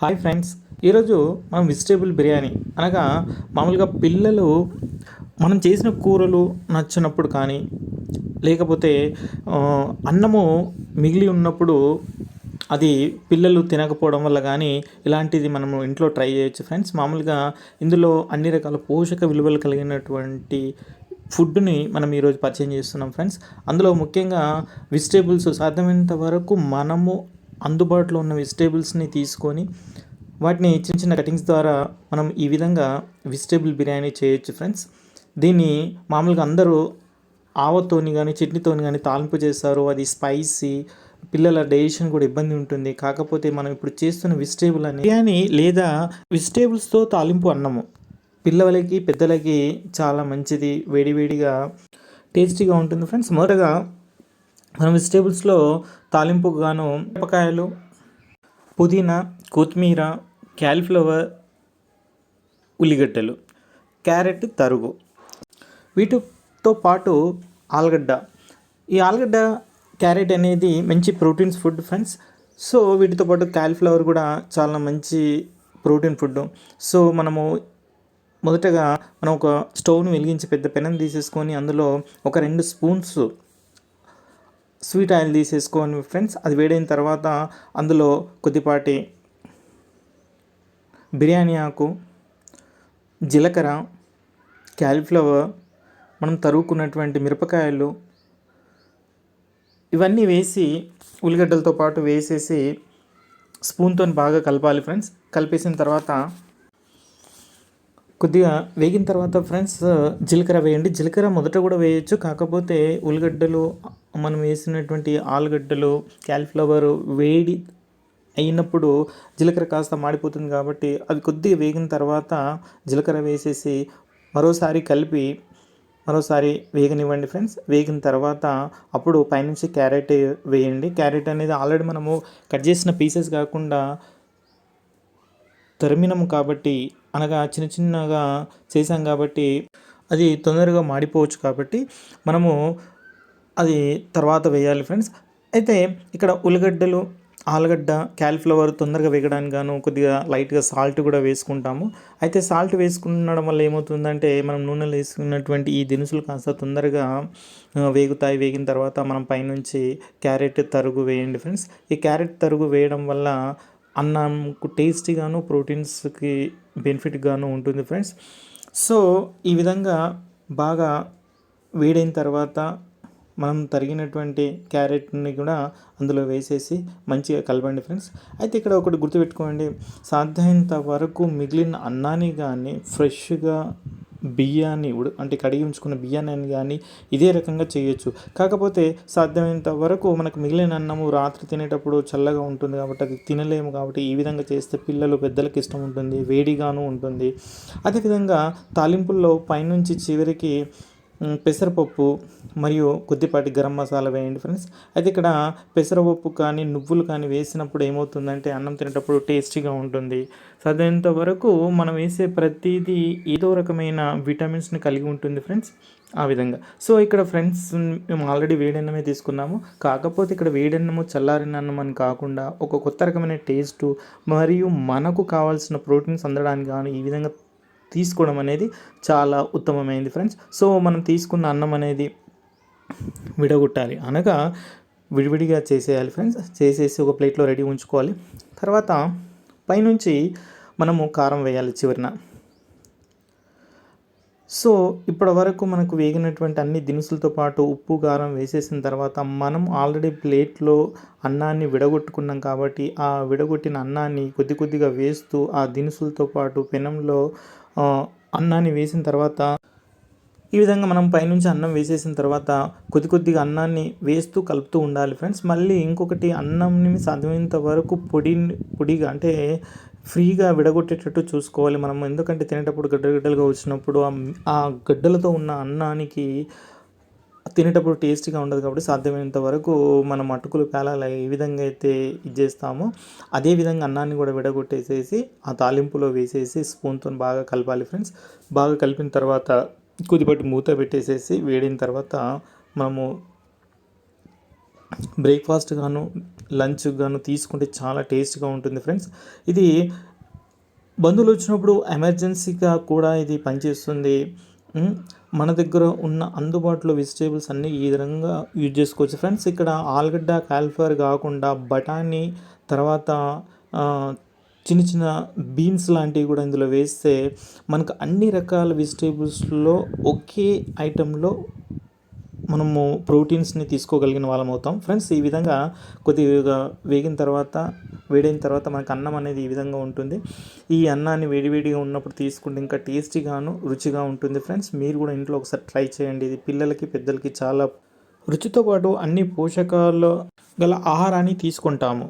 Hi friends ఈరోజు మనం vegetable biryani అనగా మామూలుగా పిల్లలు మనం చేసిన కూరలు నచ్చినప్పుడు కానీ లేకపోతే అన్నము మిగిలి ఉన్నప్పుడు అది పిల్లలు తినకపోవడం వల్ల కానీ ఇలాంటిది మనము ఇంట్లో ట్రై చేయొచ్చు ఫ్రెండ్స్. మామూలుగా ఇందులో అన్ని రకాల పోషక విలువలు కలిగినటువంటి ఫుడ్ని మనం ఈరోజు పరిచయం చేస్తున్నాం ఫ్రెండ్స్. అందులో ముఖ్యంగా వెజిటేబుల్స్ సాధ్యమైనంత వరకు మనము అందుబాటులో ఉన్న వెజిటేబుల్స్ని తీసుకొని వాటిని చిన్న చిన్న కటింగ్స్ ద్వారా మనం ఈ విధంగా వెజిటేబుల్ బిర్యానీ చేయొచ్చు ఫ్రెండ్స్. దీన్ని మామూలుగా అందరూ ఆవతోని కానీ చట్నీతోని కానీ తాలింపు చేస్తారు. అది స్పైసీ పిల్లల డైజెషన్ కూడా ఇబ్బంది ఉంటుంది. కాకపోతే మనం ఇప్పుడు చేస్తున్న వెజిటేబుల్ అని బిర్యానీ లేదా వెజిటేబుల్స్తో తాలింపు అన్నము. పిల్లలకి పెద్దలకి చాలా మంచిది. వేడివేడిగా టేస్టీగా ఉంటుంది ఫ్రెండ్స్. మొదటగా మనం వెజిటేబుల్స్లో తాలింపుకు గాను మిరపకాయలు పుదీనా కొత్తిమీర క్యాలీఫ్లవర్ ఉల్లిగడ్డలు క్యారెట్ తరుగు. వీటితో పాటు ఆలుగడ్డ. ఈ ఆలుగడ్డ క్యారెట్ అనేది మంచి ప్రోటీన్స్ ఫుడ్ ఫ్రెండ్స్. సో వీటితో పాటు క్యాలీఫ్లవర్ కూడా చాలా మంచి ప్రోటీన్ ఫుడ్ సో మనము మొదటగా మనం ఒక స్టవ్ను వెలిగించి పెద్ద పెనం తీసేసుకొని అందులో ఒక రెండు స్పూన్స్ స్వీట్ ఆయిల్ తీసేసుకోండి ఫ్రెండ్స్ అది వేడైన తర్వాత అందులో కొద్దిపాటి బిర్యానీ ఆకు జీలకర్ర క్యాలీఫ్లవర్ మనం తరుగుకున్నటువంటి మిరపకాయలు ఇవన్నీ వేసి ఉల్లిగడ్డలతో పాటు వేసేసి స్పూన్తో బాగా కలపాలి ఫ్రెండ్స్. కలిపేసిన తర్వాత కొద్దిగా వేగిన తర్వాత ఫ్రెండ్స్ జీలకర్ర వేయండి. జీలకర్ర మొదట కూడా వేయచ్చు కాకపోతే ఉల్లిగడ్డలు మనం వేసినటువంటి ఆలుగడ్డలు క్యాలీఫ్లవర్ వేడి అయినప్పుడు జీలకర్ర కాస్త మాడిపోతుంది కాబట్టి అది కొద్దిగా వేగిన తర్వాత జీలకర్ర వేసేసి మరోసారి కలిపి మరోసారి వేగనివ్వండి ఫ్రెండ్స్. వేగిన తర్వాత అప్పుడు పైనుంచి క్యారెట్ వేయండి. క్యారెట్ అనేది ఆల్రెడీ మనము కట్ చేసిన పీసెస్ కాకుండా తరిమినాము కాబట్టి అనగా చిన్న చిన్నగా చేసాం కాబట్టి అది తొందరగా మాడిపోవచ్చు కాబట్టి మనము అది తర్వాత వేయాలి ఫ్రెండ్స్. అయితే ఇక్కడ ఉల్లిగడ్డలు ఆలుగడ్డ క్యాలిఫ్లవర్ తొందరగా వేగడానికి గాను కొద్దిగా లైట్గా సాల్ట్ కూడా వేసుకుంటాము. అయితే సాల్ట్ వేసుకున్నడం వల్ల ఏమవుతుందంటే మనం నూనెలో వేసుకున్నటువంటి ఈ దినుసులు కాస్త తొందరగా వేగుతాయి. వేగిన తర్వాత మనం పైనుంచి క్యారెట్ తరుగు వేయండి ఫ్రెండ్స్. ఈ క్యారెట్ తరుగు వేయడం వల్ల అన్నంకు టేస్టీగాను ప్రోటీన్స్కి బెనిఫిట్గాను ఉంటుంది ఫ్రెండ్స్. సో ఈ విధంగా బాగా వేడైన తర్వాత మనం తరిగినటువంటి క్యారెట్ని కూడా అందులో వేసేసి మంచిగా కలపండి ఫ్రెండ్స్. అయితే ఇక్కడ ఒకటి గుర్తుపెట్టుకోండి. సాధ్యమైనంత వరకు మిగిలిన అన్నాన్ని కానీ ఫ్రెష్గా బియ్యాన్ని ఉడు అంటే కడిగి ఉంచుకున్న బియ్యాన్ని కానీ ఇదే రకంగా చేయొచ్చు. కాకపోతే సాధ్యమైనంత వరకు మనకు మిగిలిన అన్నము రాత్రి తినేటప్పుడు చల్లగా ఉంటుంది కాబట్టి అది తినలేము కాబట్టి ఈ విధంగా చేస్తే పిల్లలు పెద్దలకు ఇష్టం ఉంటుంది వేడిగాను ఉంటుంది. అదేవిధంగా తాలింపుల్లో పైనుంచి చివరికి పెసరపప్పు మరియు కొద్దిపాటి గరం మసాలా వేయండి ఫ్రెండ్స్. అయితే ఇక్కడ పెసరపప్పు కానీ నువ్వులు కానీ వేసినప్పుడు ఏమవుతుందంటే అన్నం తినేటప్పుడు టేస్టీగా ఉంటుంది. సాధ్యమైనంత వరకు మనం వేసే ప్రతిదీ ఏదో రకమైన విటమిన్స్ని కలిగి ఉంటుంది ఫ్రెండ్స్ ఆ విధంగా. సో ఇక్కడ ఫ్రెండ్స్ మేము ఆల్రెడీ వేడన్నమే తీసుకున్నాము. కాకపోతే ఇక్కడ వేడన్నము చల్లారిన అన్నం అని కాకుండా ఒక కొత్త రకమైన టేస్ట్ మరియు మనకు కావాల్సిన ప్రోటీన్స్ అందడానికి కానీ ఈ విధంగా తీసుకోవడం అనేది చాలా ఉత్తమమైంది ఫ్రెండ్స్. సో మనం తీసుకున్న అన్నం అనేది విడగొట్టాలి. అనగా విడివిడిగా చేసేయాలి ఫ్రెండ్స్. చేసేసి ఒక ప్లేట్లో రెడీ ఉంచుకోవాలి. తర్వాత పైనుంచి మనము కారం వేయాలి చివరిన. సో ఇప్పటి వరకు మనకు వేగినటువంటి అన్ని దినుసులతో పాటు ఉప్పు కారం వేసేసిన తర్వాత మనం ఆల్రెడీ ప్లేట్లో అన్నాన్ని విడగొట్టుకున్నాం కాబట్టి ఆ విడగొట్టిన అన్నాన్ని కొద్ది కొద్దిగా వేస్తూ ఆ దినుసులతో పాటు పెనంలో అన్నాన్ని వేసిన తర్వాత ఈ విధంగా మనం పైనుంచి అన్నం వేసేసిన తర్వాత కొద్ది కొద్దిగా అన్నాన్ని వేస్తూ కలుపుతూ ఉండాలి ఫ్రెండ్స్. మళ్ళీ ఇంకొకటి అన్నంని సాధ్యమైనంత వరకు పొడి పొడిగా అంటే ఫ్రీగా విడగొట్టేటట్టు చూసుకోవాలి మనం. ఎందుకంటే తినేటప్పుడు గడ్డ గడ్డలుగా వచ్చినప్పుడు ఆ గడ్డలతో ఉన్న అన్నానికి తినేటప్పుడు టేస్టీగా ఉండదు కాబట్టి సాధ్యమైనంత వరకు మనం అటుకులు పేలాలి ఏ విధంగా అయితే ఇది చేస్తామో అదే విధంగా అన్నాన్ని కూడా విడగొట్టేసేసి ఆ తాలింపులో వేసేసి స్పూన్తో బాగా కలపాలి ఫ్రెండ్స్. బాగా కలిపిన తర్వాత కొద్దిపాటి మూత పెట్టేసేసి వేడిన తర్వాత మనము బ్రేక్ఫాస్ట్ గాను లంచ్ గాను తీసుకుంటే చాలా టేస్ట్గా ఉంటుంది ఫ్రెండ్స్. ఇది బంధువులు వచ్చినప్పుడు ఎమర్జెన్సీగా కూడా ఇది పనిచేస్తుంది. మన దగ్గర ఉన్న అందుబాటులో వెజిటేబుల్స్ అన్నీ ఈ విధంగా యూజ్ చేసుకోవచ్చు. ఫ్రెండ్స్ ఇక్కడ ఆలుగడ్డ కాలిఫ్లవర్ కాకుండా బఠానీ తర్వాత చిన్న చిన్న బీన్స్ లాంటివి కూడా ఇందులో వేస్తే మనకు అన్ని రకాల వెజిటేబుల్స్లో ఒకే ఐటెంలో మనము ప్రోటీన్స్ని తీసుకోగలిగిన వాళ్ళం అవుతాం. ఫ్రెండ్స్ ఈ విధంగా కొద్దిగా వేగిన తర్వాత వేడైన తర్వాత మనకు అన్నం అనేది ఈ విధంగా ఉంటుంది. ఈ అన్నాన్ని వేడివేడిగా ఉన్నప్పుడు తీసుకుంటే ఇంకా టేస్టీగాను రుచిగా ఉంటుంది. ఫ్రెండ్స్ మీరు కూడా ఇంట్లో ఒకసారి ట్రై చేయండి. ఇది పిల్లలకి పెద్దలకి చాలా రుచితో పాటు అన్ని పోషకాలు గల ఆహారాన్ని తీసుకుంటాము.